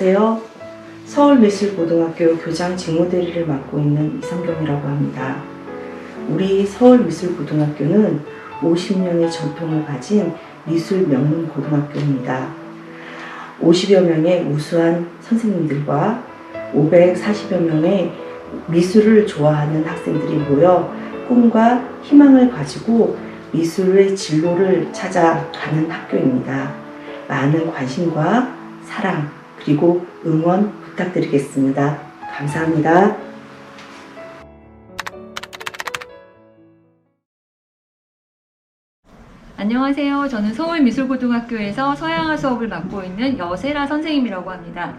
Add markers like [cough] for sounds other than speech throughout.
안녕하세요. 서울미술고등학교 교장 직무대리를 맡고 있는 이성경이라고 합니다. 우리 서울미술고등학교는 50년의 전통을 가진 미술 명문 고등학교입니다. 50여 명의 우수한 선생님들과 540여 명의 미술을 좋아하는 학생들이 모여 꿈과 희망을 가지고 미술의 진로를 찾아가는 학교입니다. 많은 관심과 사랑 그리고 응원 부탁드리겠습니다. 감사합니다. 안녕하세요. 저는 서울미술고등학교에서 서양화 수업을 맡고 있는 여세라 선생님이라고 합니다.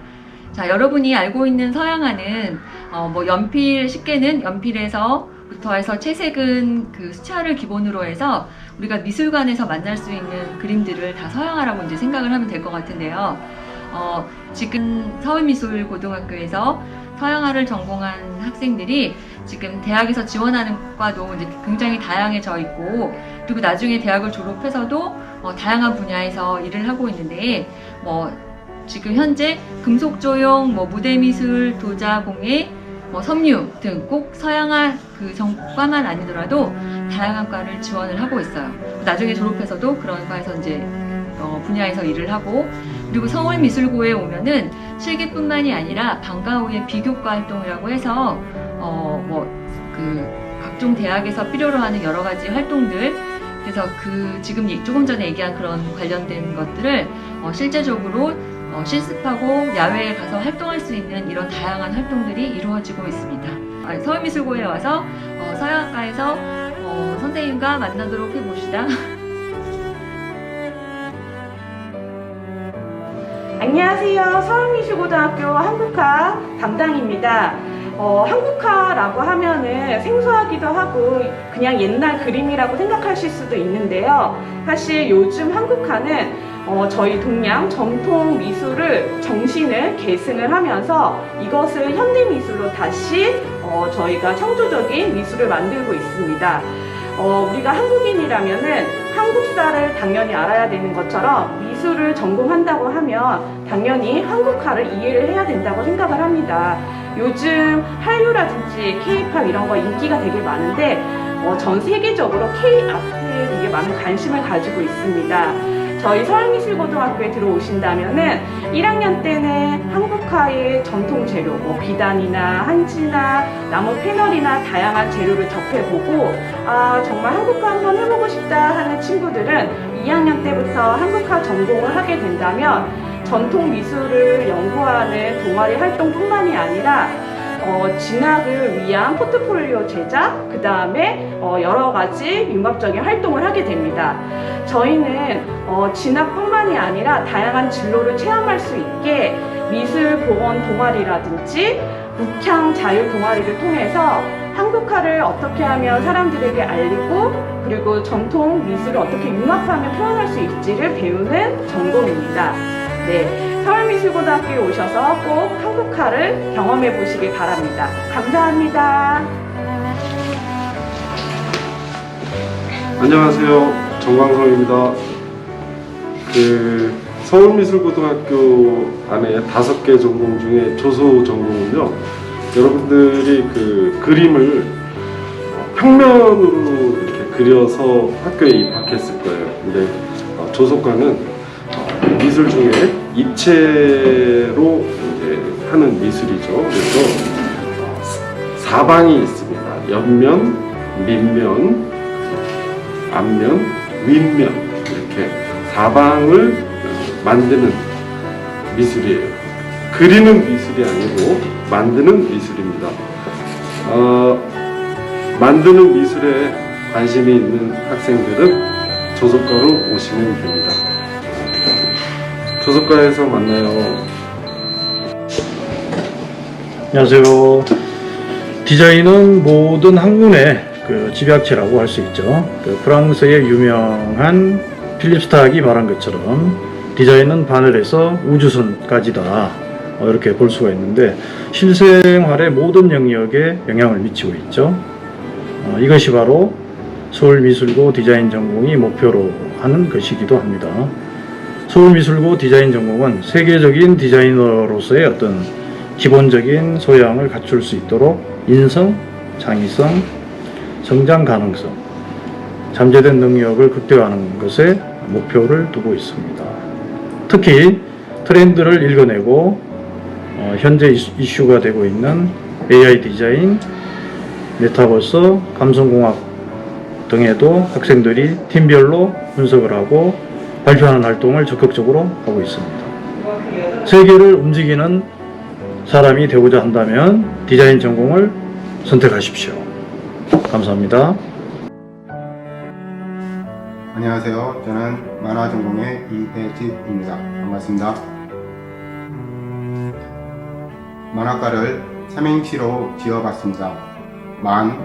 자, 여러분이 알고 있는 서양화는 어, 뭐 연필 쉽게는 연필에서부터 해서 채색은 그 수차를 기본으로 해서 우리가 미술관에서 만날 수 있는 그림들을 다 서양화라고 이제 생각을 하면 될 것 같은데요. 어, 지금 서울미술고등학교에서 서양화를 전공한 학생들이 지금 대학에서 지원하는 과도 이제 굉장히 다양해져 있고 그리고 나중에 대학을 졸업해서도 어, 다양한 분야에서 일을 하고 있는데 뭐 지금 현재 금속 조형, 뭐 무대 미술, 도자 공예, 뭐 섬유 등 꼭 서양화 그 전과만 아니더라도 다양한 과를 지원을 하고 있어요. 나중에 졸업해서도 그런 과에서 이제 어, 분야에서 일을 하고 그리고 서울미술고에 오면은 실기뿐만이 아니라 방과 후에 비교과 활동이라고 해서 어 뭐그 각종 대학에서 필요로 하는 여러 가지 활동들 그래서 그 지금 이- 조금 전에 얘기한 그런 관련된 것들을 어, 실제적으로 어, 실습하고 야외에 가서 활동할 수 있는 이런 다양한 활동들이 이루어지고 있습니다. 아, 서울미술고에 와서 어, 서양학과에서 어, 선생님과 만나도록 해봅시다. [laughs] 안녕하세요. 서울미술고등학교 한국화 담당입니다. 어, 한국화라고 하면은 생소하기도 하고 그냥 옛날 그림이라고 생각하실 수도 있는데요. 사실 요즘 한국화는 어, 저희 동양 전통 미술을 정신을 계승을 하면서 이것을 현대 미술로 다시 어, 저희가 창조적인 미술을 만들고 있습니다. 어, 우리가 한국인이라면은 한국사를 당연히 알아야 되는 것처럼 미술을 전공한다고 하면 당연히 한국화를 이해를 해야 된다고 생각을 합니다. 요즘 한류라든지 K-팝 이런 거 인기가 되게 많은데 어, 전 세계적으로 K-아트에 되게 많은 관심을 가지고 있습니다. 저희 서울미술고등학교에 들어오신다면은 1학년 때는 한국화의 전통 재료, 뭐 비단이나 한지나 나무 패널이나 다양한 재료를 접해보고 아 정말 한국화 한번 해보고 싶다 하는 친구들은 2학년 때부터 한국화 전공을 하게 된다면 전통 미술을 연구하는 동아리 활동뿐만이 아니라 어, 진학을 위한 포트폴리오 제작, 그 다음에 어, 여러 가지 융합적인 활동을 하게 됩니다. 저희는 어, 진학뿐만이 아니라 다양한 진로를 체험할 수 있게 미술 보건 동아리라든지 북향 자유 동아리를 통해서 한국화를 어떻게 하면 사람들에게 알리고 그리고 전통 미술을 어떻게 융합하면 표현할 수 있지를 배우는 전공입니다. 네, 서울미술고등학교에 오셔서 꼭 한국화를 경험해 보시길 바랍니다. 감사합니다. 안녕하세요. 정광성입니다. 그 서울미술고등학교 안에 다섯 개 전공 중에 조소 전공은요. 여러분들이 그 그림을 평면으로 이렇게 그려서 학교에 입학했을 거예요. 근데 어, 조소과는 어, 미술 중에 입체로 이제 하는 미술이죠. 그래서 어, 사방이 있습니다. 옆면, 밑면, 앞면, 윗면 이렇게 사방을 만드는 미술이에요. 그리는 미술이 아니고 만드는 미술입니다. 어, 만드는 미술에 관심이 있는 학생들은 조속과로 오시면 됩니다. 조속과에서 만나요. 안녕하세요. 디자인은 모든 학문의 그 집약체라고 할 수 있죠. 그 프랑스의 유명한 필립 스탁이 말한 것처럼 디자인은 바늘에서 우주선까지다. 어, 이렇게 볼 수가 있는데 실생활의 모든 영역에 영향을 미치고 있죠. 어, 이것이 바로 서울미술고 디자인 전공이 목표로 하는 것이기도 합니다. 서울미술고 디자인 전공은 세계적인 디자이너로서의 어떤 기본적인 소양을 갖출 수 있도록 인성, 창의성, 성장 가능성, 잠재된 능력을 극대화하는 것에 목표를 두고 있습니다. 특히 트렌드를 읽어내고 어, 현재 이슈- 이슈가 되고 있는 AI 디자인, 메타버스, 감성공학 등에도 학생들이 팀별로 분석을 하고 발표하는 활동을 적극적으로 하고 있습니다. 세계를 움직이는 사람이 되고자 한다면 디자인 전공을 선택하십시오. 감사합니다. 안녕하세요. 저는 만화 전공의 이혜집입니다. 반갑습니다. 만화가를 삼행시로 지어봤습니다. 만,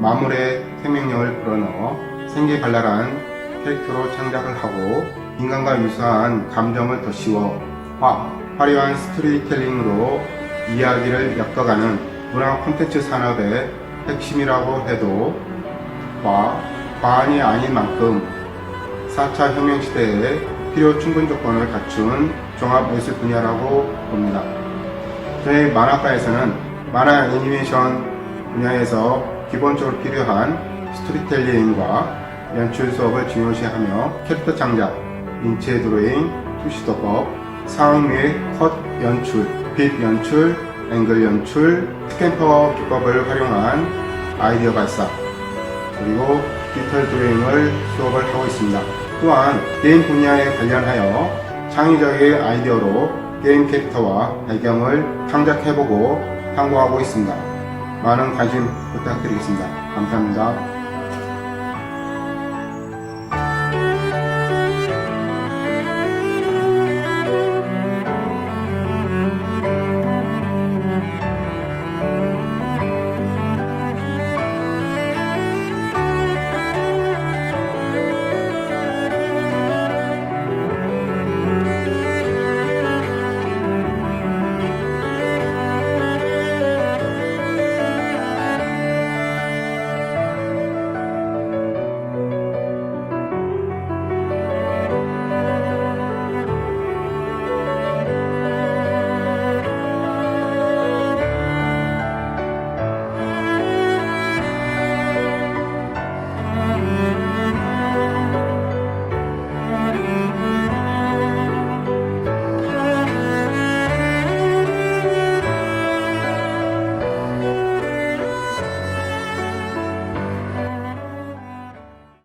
마물의 생명력을 불어넣어 생기발랄한 캐릭터로 창작을 하고 인간과 유사한 감정을 덧씌워 화, 화려한 스토리텔링으로 이야기를 엮어가는 문화 콘텐츠 산업의 핵심이라고 해도 과, 과언이 아닌 만큼 4차 혁명 시대에 필요 충분 조건을 갖춘 종합 예술 분야라고 봅니다. 저희 만화과에서는 만화 애니메이션 분야에서 기본적으로 필요한 스토리텔링과 연출 수업을 중요시하며 캐릭터 창작, 인체 드로잉, 투시도법, 상황 및컷 연출, 빛 연출, 앵글 연출, 스캔퍼 기법을 활용한 아이디어 발사, 그리고 디지털 드로잉을 수업을 하고 있습니다. 또한 게임 분야에 관련하여 창의적인 아이디어로 게임 캐릭터와 배경을 창작해보고 탐구하고 있습니다. 많은 관심 부탁드리겠습니다. 감사합니다.